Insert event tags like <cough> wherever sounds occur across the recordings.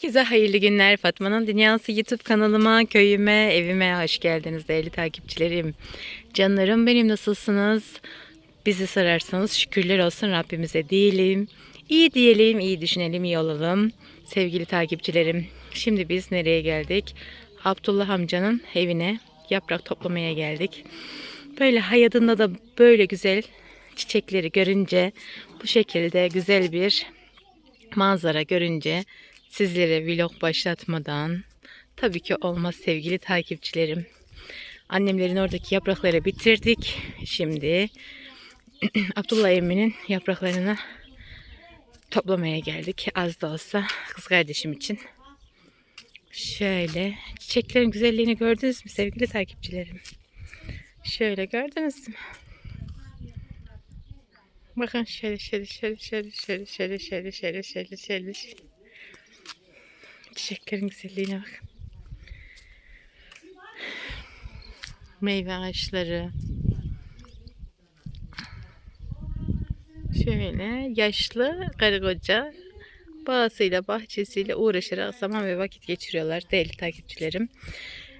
Herkese hayırlı günler. Fatma'nın Dünyası YouTube kanalıma, köyüme, evime hoş geldiniz değerli takipçilerim. Canlarım benim nasılsınız? Bizi sorarsanız şükürler olsun Rabbimize diyelim. İyi diyelim, iyi düşünelim, iyi olalım. Sevgili takipçilerim, şimdi biz nereye geldik? Abdullah amcanın evine yaprak toplamaya geldik. Böyle hayatında da böyle güzel çiçekleri görünce bu şekilde güzel bir manzara görünce sizlere vlog başlatmadan tabii ki olmaz sevgili takipçilerim. Annemlerin oradaki yaprakları bitirdik. Şimdi Abdullah Emin'in yapraklarını toplamaya geldik. Az da olsa kız kardeşim için. Şöyle çiçeklerin güzelliğini gördünüz mü sevgili takipçilerim? Şöyle gördünüz mü? Bakın şöyle şöyle şöyle şöyle şöyle şöyle şöyle şöyle şöyle şöyle Çiçeklerin güzelliğine bakın. Meyve ağaçları. Şöyle yaşlı karı koca bağısıyla bahçesiyle uğraşarak zaman ve vakit geçiriyorlar değerli takipçilerim.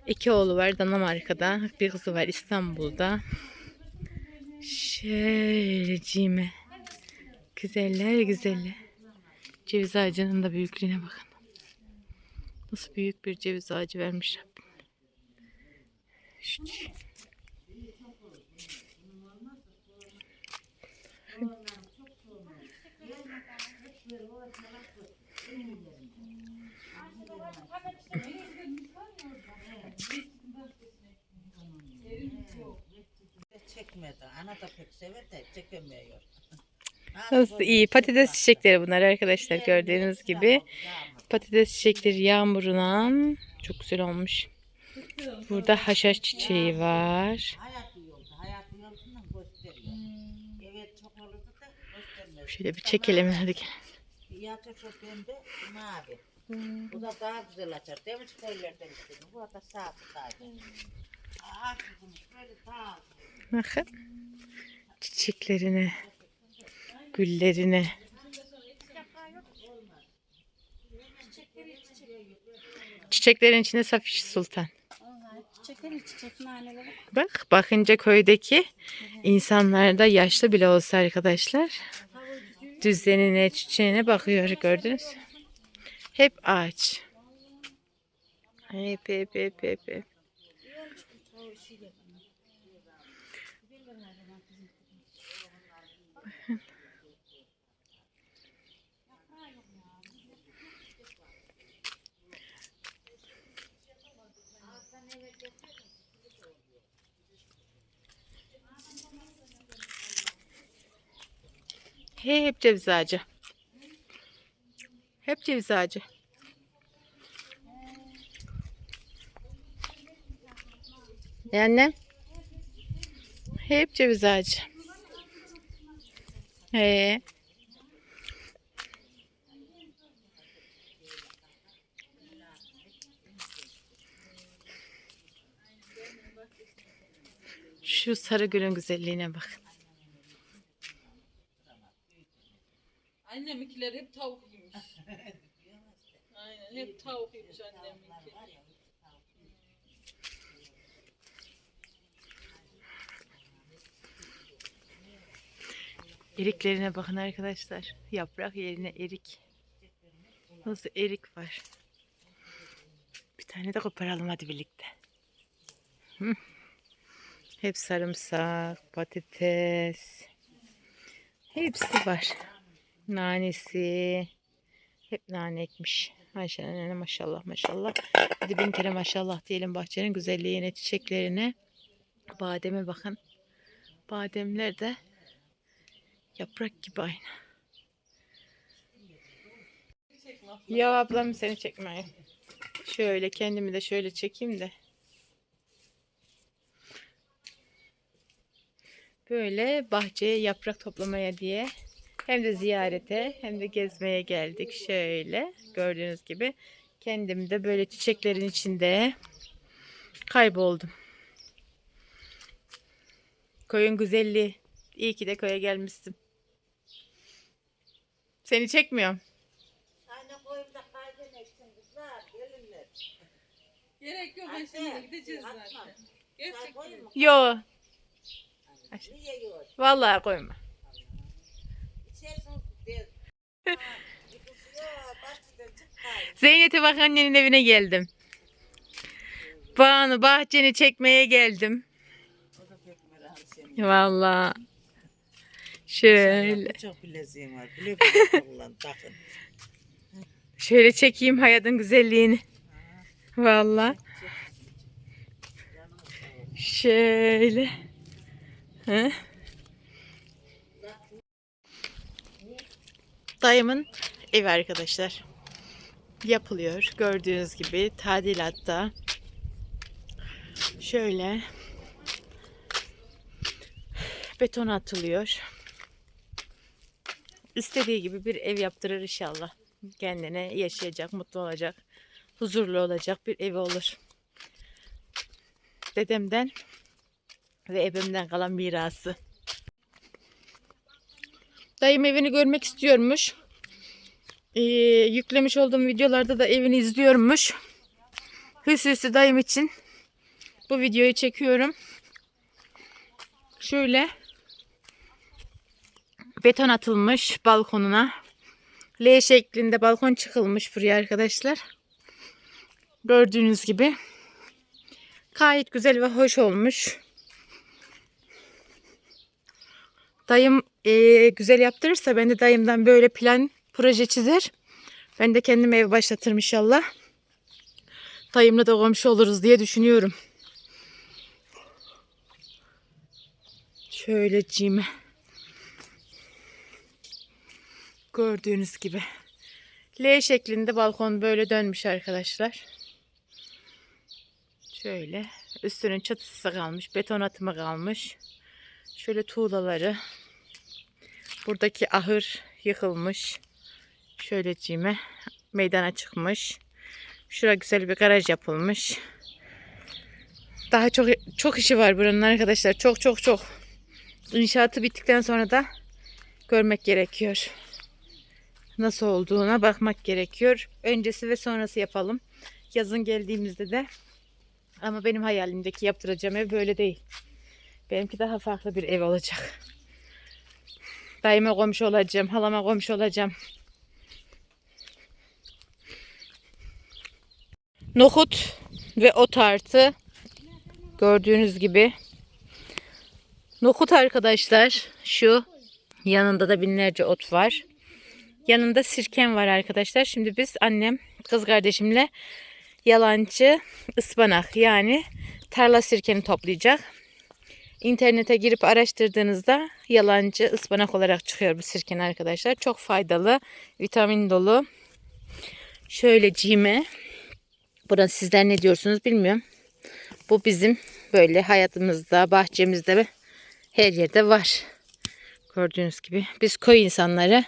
İki oğlu var Danimarka'da, bir kızı var İstanbul'da. Şöyle cime. Güzeller güzeli. Ceviz ağacının da büyüklüğüne bakın. Nasıl büyük bir ceviz ağacı vermiş Rabbim. Çekmedi. Ana da pek sever de çekemiyor. Nasıl iyi. Patates çiçekleri bunlar arkadaşlar gördüğünüz gibi. Patates çiçekleri yağmuruna çok güzel olmuş. Burada haşhaş çiçeği var. Şöyle bir çekelim hadi gel. Bu da daha güzel açar. Demiş köylerden istedim. Bu da daha Bakın. Çiçeklerine, güllerine. Çiçeklerin içinde Safiş Sultan. Çiçekleri çiçek naneleri. Bak bakınca köydeki insanlar da yaşlı bile olsa arkadaşlar düzenine çiçeğine bakıyor gördünüz. Hep ağaç. Hep hep hep hep hep. Hep ceviz ağacı. Hep ceviz ağacı. Yani hep ceviz ağacı. Ee, şu sarı gülün güzelliğine bak. Anneminkiler hep tavuk yemiş. <laughs> Aynen hep tavuk yemiş anneminki. Eriklerine bakın arkadaşlar. Yaprak yerine erik. Nasıl erik var. Bir tane de koparalım hadi birlikte. Hı. Hep sarımsak, patates. Hepsi var. Nanesi. Hep nane ekmiş. Nene maşallah maşallah. Hadi bin kere maşallah diyelim bahçenin güzelliğine, çiçeklerine. Bademe bakın. Bademler de Yaprak gibi aynı. Ya ablam seni çekmeye. Şöyle kendimi de şöyle çekeyim de. Böyle bahçeye yaprak toplamaya diye hem de ziyarete hem de gezmeye geldik. Şöyle gördüğünüz gibi kendim de böyle çiçeklerin içinde kayboldum. Koyun güzelliği. İyi ki de köye gelmişsin. Seni çekmiyorum. Aynen koyup da kaybedeceksin Gerek yok ben şimdi gideceğiz Atma. zaten. Gerçekten. Yo. Niye yok? Vallahi koyma. İçersin diye. Yıkılsın ya. Bahçeden çık gayrı. Zeynep'e bak annenin evine geldim. Banu bahçeni çekmeye geldim. Vallahi. Şöyle. Çok bileziğim var. <laughs> Şöyle çekeyim hayatın güzelliğini. Vallahi. Şöyle. Hı? Dayımın evi arkadaşlar. Yapılıyor. Gördüğünüz gibi tadilatta. Şöyle. Beton atılıyor. İstediği gibi bir ev yaptırır inşallah. Kendine yaşayacak, mutlu olacak, huzurlu olacak bir evi olur. Dedemden ve ebemden kalan mirası. Dayım evini görmek istiyormuş. Ee, yüklemiş olduğum videolarda da evini izliyormuş. Hüsüsü dayım için bu videoyu çekiyorum. Şöyle beton atılmış balkonuna. L şeklinde balkon çıkılmış buraya arkadaşlar. Gördüğünüz gibi. Gayet güzel ve hoş olmuş. Dayım eee, güzel yaptırırsa ben de dayımdan böyle plan proje çizer. Ben de kendim ev başlatırım inşallah. Dayımla da komşu oluruz diye düşünüyorum. Şöyle cime. Gördüğünüz gibi. L şeklinde balkon böyle dönmüş arkadaşlar. Şöyle. Üstünün çatısı kalmış. Beton atımı kalmış. Şöyle tuğlaları. Buradaki ahır yıkılmış. Şöyle cime. Meydana çıkmış. Şura güzel bir garaj yapılmış. Daha çok çok işi var buranın arkadaşlar. Çok çok çok. İnşaatı bittikten sonra da görmek gerekiyor nasıl olduğuna bakmak gerekiyor. Öncesi ve sonrası yapalım. Yazın geldiğimizde de ama benim hayalimdeki yaptıracağım ev böyle değil. Benimki daha farklı bir ev olacak. Dayıma komşu olacağım, halama komşu olacağım. Nohut ve ot artı gördüğünüz gibi. Nohut arkadaşlar şu yanında da binlerce ot var. Yanında sirken var arkadaşlar. Şimdi biz annem, kız kardeşimle yalancı ıspanak yani tarla sirkeni toplayacak. İnternete girip araştırdığınızda yalancı ıspanak olarak çıkıyor bu sirken arkadaşlar. Çok faydalı, vitamin dolu. Şöyle cime. Buna sizler ne diyorsunuz bilmiyorum. Bu bizim böyle hayatımızda, bahçemizde her yerde var. Gördüğünüz gibi biz köy insanları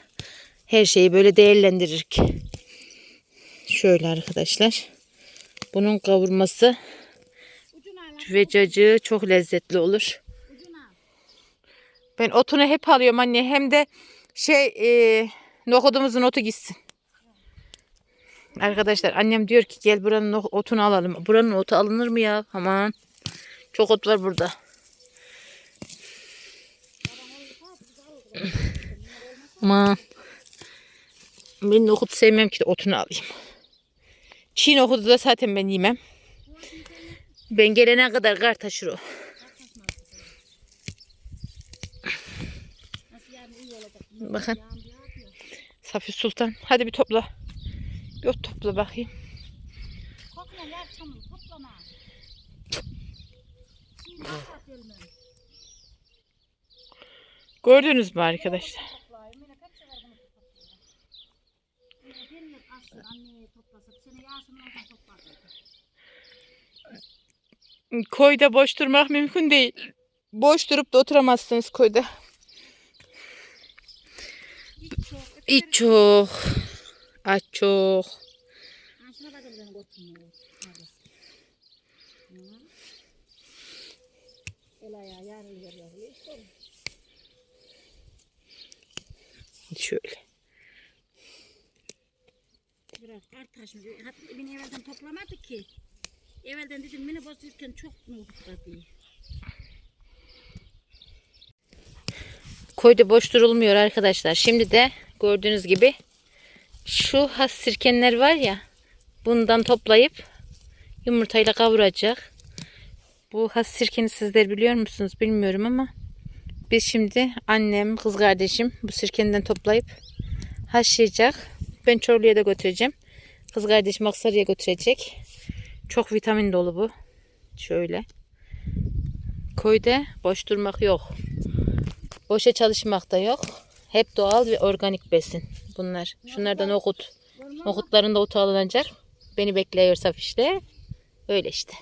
her şeyi böyle değerlendiririk. Şöyle arkadaşlar. Bunun kavurması ve cacığı çok lezzetli olur. Ben otunu hep alıyorum anne. Hem de şey e, nohudumuzun otu gitsin. Arkadaşlar annem diyor ki gel buranın otunu alalım. Buranın otu alınır mı ya? Aman. Çok ot var burada. Aman. Ben nohut sevmem ki de otunu alayım. Çiğ nohudu da zaten ben yemem. Ben gelene kadar kar taşır o. Bakın. Safi Sultan. Hadi bir topla. Bir ot topla bakayım. Kokla yer tamam toplama. Gördünüz mü arkadaşlar? Koyda boş durmak mümkün değil. Boş durup da oturamazsınız koyda. İç çok. Aç çok. Şöyle. Biraz kar taşmış. Hatta beni evvelden toplamadı ki. Evvelden dedim minibüs yürürken çok nohutla diye. Koyda boş durulmuyor arkadaşlar. Şimdi de gördüğünüz gibi şu has sirkenler var ya bundan toplayıp yumurtayla kavuracak. Bu has sirkeni sizler biliyor musunuz bilmiyorum ama biz şimdi annem, kız kardeşim bu sirkenden toplayıp haşlayacak. Ben Çorlu'ya da götüreceğim. Kız kardeşim Aksaray'a götürecek. Çok vitamin dolu bu. Şöyle. Koyda boş durmak yok. Boşa çalışmak da yok. Hep doğal ve organik besin bunlar. Şunlardan okut. Okutların da otu alınacak. Beni bekliyor saf işte. Öyle işte.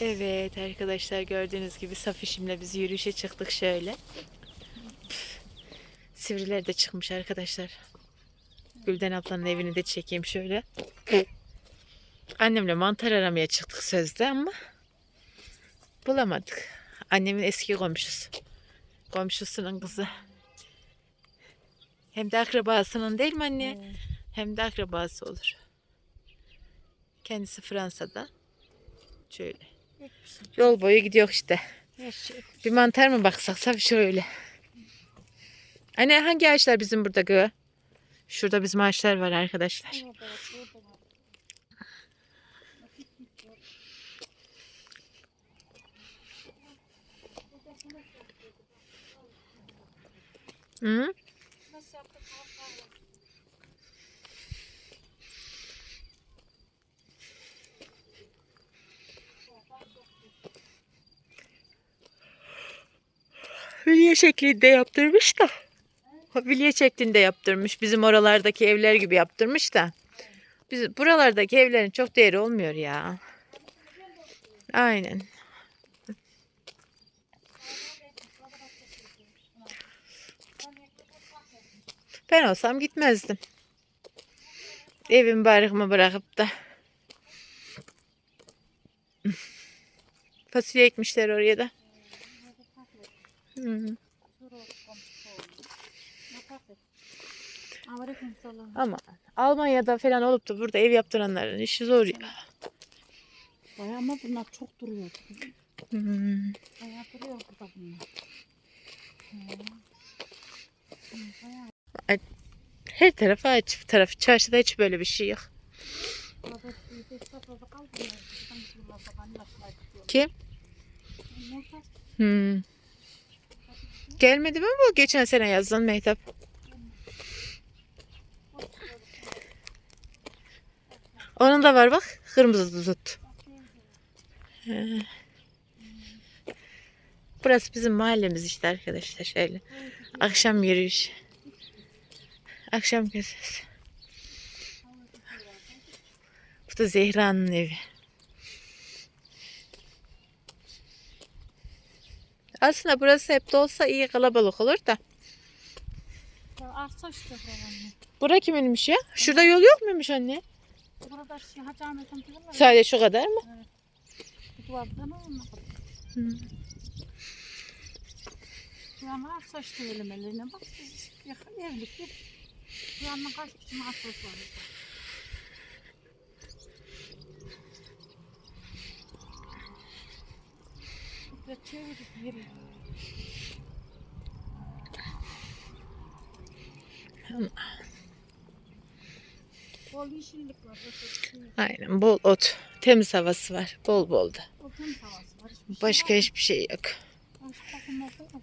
Evet arkadaşlar gördüğünüz gibi saf işimle biz yürüyüşe çıktık şöyle. Sivriler de çıkmış arkadaşlar. Gülden ablanın evini de çekeyim şöyle. Annemle mantar aramaya çıktık sözde ama bulamadık. Annemin eski komşusu. Komşusunun kızı. Hem de akrabasının değil mi anne? Hem de akrabası olur. Kendisi Fransa'da. Şöyle. Yol boyu gidiyor işte. Bir mantar mı baksak tabii şöyle. Anne hangi ağaçlar bizim burada gö? Şurada bizim ağaçlar var arkadaşlar. Hı? Vilye şeklinde yaptırmış da. Vilye şeklinde yaptırmış. Bizim oralardaki evler gibi yaptırmış da. Biz buralardaki evlerin çok değeri olmuyor ya. Aynen. Ben olsam gitmezdim. Evimi barkımı bırakıp da. Fasulye ekmişler oraya da. Hı. Selam. Ama Almanya'da falan olup da burada ev yaptıranların işi zor ya. Bayağı ama bunlar çok duruyor. Hmm. Bayağı duruyor burada bunlar. Her taraf ağaç. Bu tarafı çarşıda hiç böyle bir şey yok. Kim? Hmm. Gelmedi mi bu geçen sene yazdan Mehtap? Onun da var bak. Kırmızı tut. Burası bizim mahallemiz işte arkadaşlar şöyle. Akşam yürüyüş. Akşam gezisi. Bu da Zehra'nın evi. Aslında burası hep de olsa iyi kalabalık olur da. Arsa işte. Bura kiminmiş ya? Şurada yol yok muymuş anne? Burada şey Hacı Ahmet'in. Sadece şu kadar mı? Bu duvardan olma kadar. Hı. Yani arsa işte elemelerine bak. Evlilik bir. Yanına kaç kişinin arsası var. Ve çevirip yeri. Bol yeşillik var. Aynen bol ot. Temiz havası var. Bol bol da. O temiz havası var. Hiçbir şey Başka hiçbir şey yok. Başka bakımlarda yok.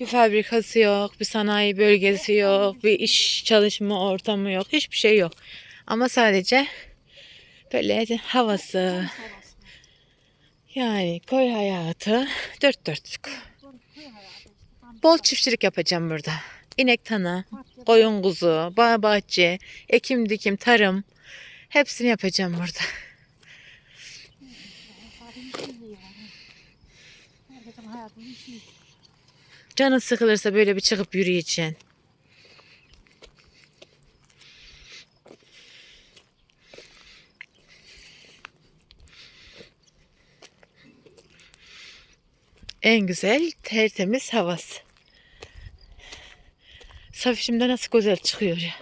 Bir fabrikası yok. Bir sanayi bölgesi yok. Bir iş çalışma ortamı yok. Hiçbir şey yok. Ama sadece böyle havası. Yani köy hayatı dört dörtlük. Bol çiftçilik yapacağım burada. İnek tana, koyun kuzu, bağ bahçe, ekim dikim, tarım. Hepsini yapacağım burada. Herkesin Canın sıkılırsa böyle bir çıkıp yürüyeceksin. En güzel tertemiz havası. Safişimde nasıl güzel çıkıyor ya.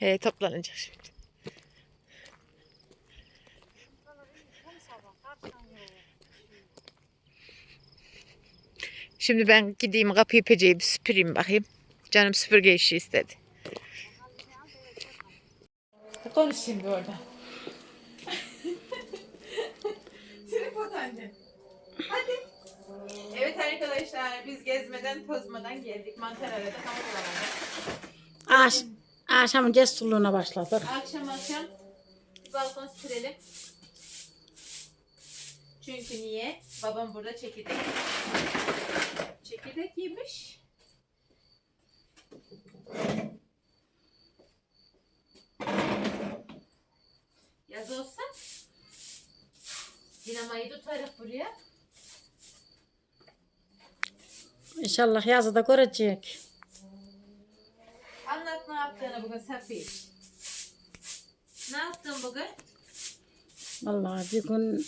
He toplanacak şimdi. Şimdi ben gideyim kapıyı peceyi bir süpüreyim bakayım. Canım süpürge işi istedi. Konuş şimdi orada. Tripod anne. Hadi. Evet arkadaşlar biz gezmeden tozmadan geldik. Mantar aradık ama bulamadık. Aş, akşamın cesurluğuna başladık. Akşam akşam balkon sürelim. Çünkü niye? Babam burada çekirdek. Çekirdek yemiş. Yaz olsa dinamayı tutarız buraya. İnşallah yazı da görecek. Yaptığını bugün Safi. Ne yaptın bugün? Vallahi bir gün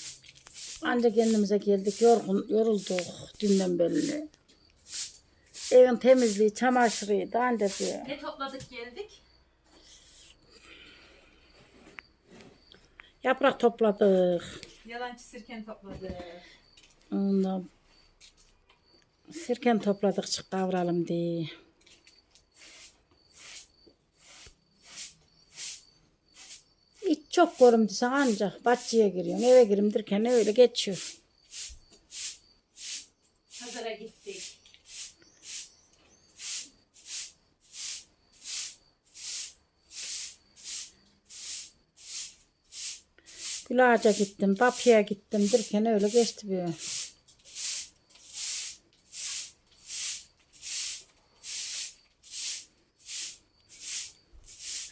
anca kendimize geldik. Yorgun, yorulduk dünden belli. Evin temizliği, çamaşırıydı anca bir. Ne topladık geldik? Yaprak topladık. Yalancı sirken topladık. Ondan sirken topladık çık kavralım diye. İç çok görümdüyse anca bahçeye giriyorum. Eve girim derken öyle geçiyor. Pazara gittik. Gül ağaca gittim, papya gittim derken öyle geçti bir.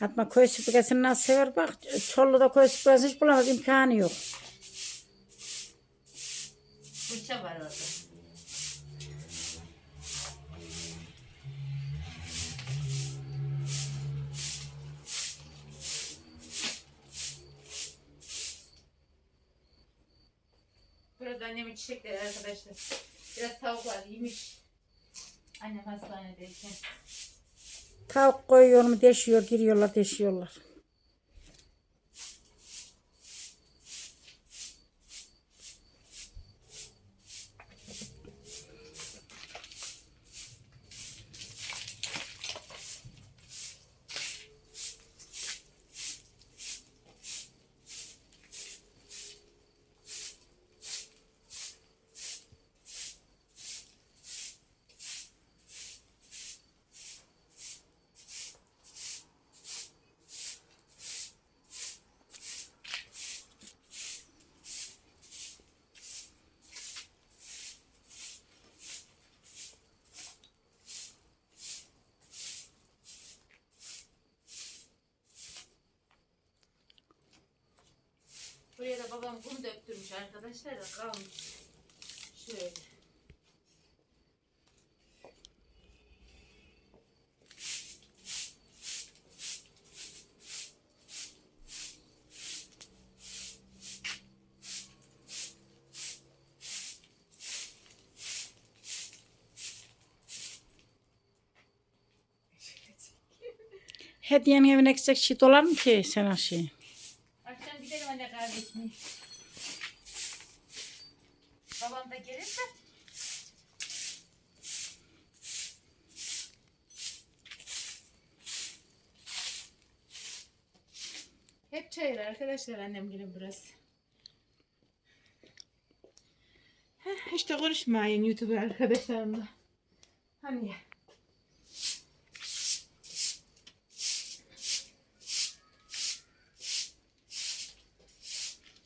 Fatma köy süpürgesini nasıl sever bak. Çollu'da köy süpürgesi hiç bulamaz imkanı yok. Fırça var orada. Burada annemin çiçekleri arkadaşlar. Biraz tavuk var yemiş. Annem hastanedeyken. Tavuk koyuyor mu deşiyor, giriyorlar deşiyorlar. Babam kum döktürmüş arkadaşlar da kalmış. Şöyle. Hediyenin evine gitsek şey dolar mı ki sen şey? Akşam gidelim anne kardeşim. Babam da gelirse. Hep çayır arkadaşlar annem gelin burası. Heh, işte konuşmayın YouTube arkadaşlarımla. Hani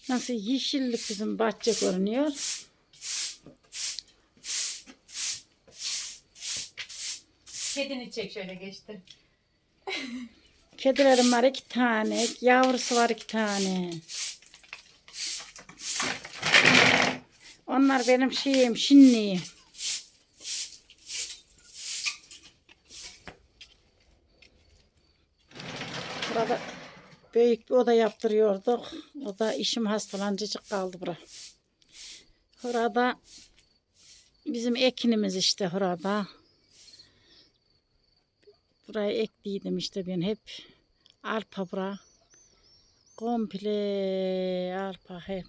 Nasıl yeşillik bizim bahçe görünüyor. Kedini çek şöyle geçti. Kedilerim var iki tane. Yavrusu var iki tane. Onlar benim şeyim, şinliğim. Burada büyük bir oda yaptırıyorduk. O da işim hastalancıcık kaldı bura. Burada bizim ekinimiz işte burada. Buraya ekliydim işte ben hep. Arpa bura. Komple arpa hep.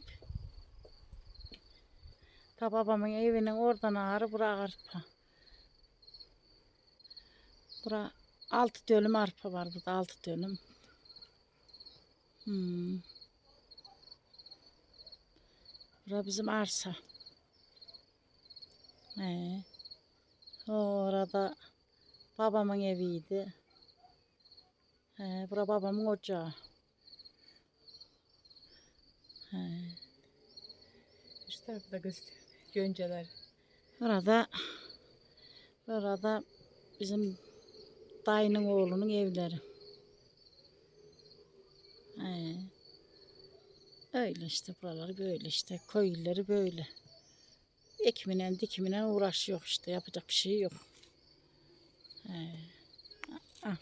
Ta babamın evinin oradan ağrı bura arpa. Bura altı dönüm arpa var burada altı dönüm. Hmm. Bura bizim arsa. He. Orada babamın eviydi. He, bura babamın ocağı. He. Şu tarafı da göster. Gönceler. Burada burada bizim dayının oğlunun evleri. He. Öyle işte buraları böyle işte köylüleri böyle. Ekiminen dikiminen uğraşıyor işte yapacak bir şey yok. He. Ah.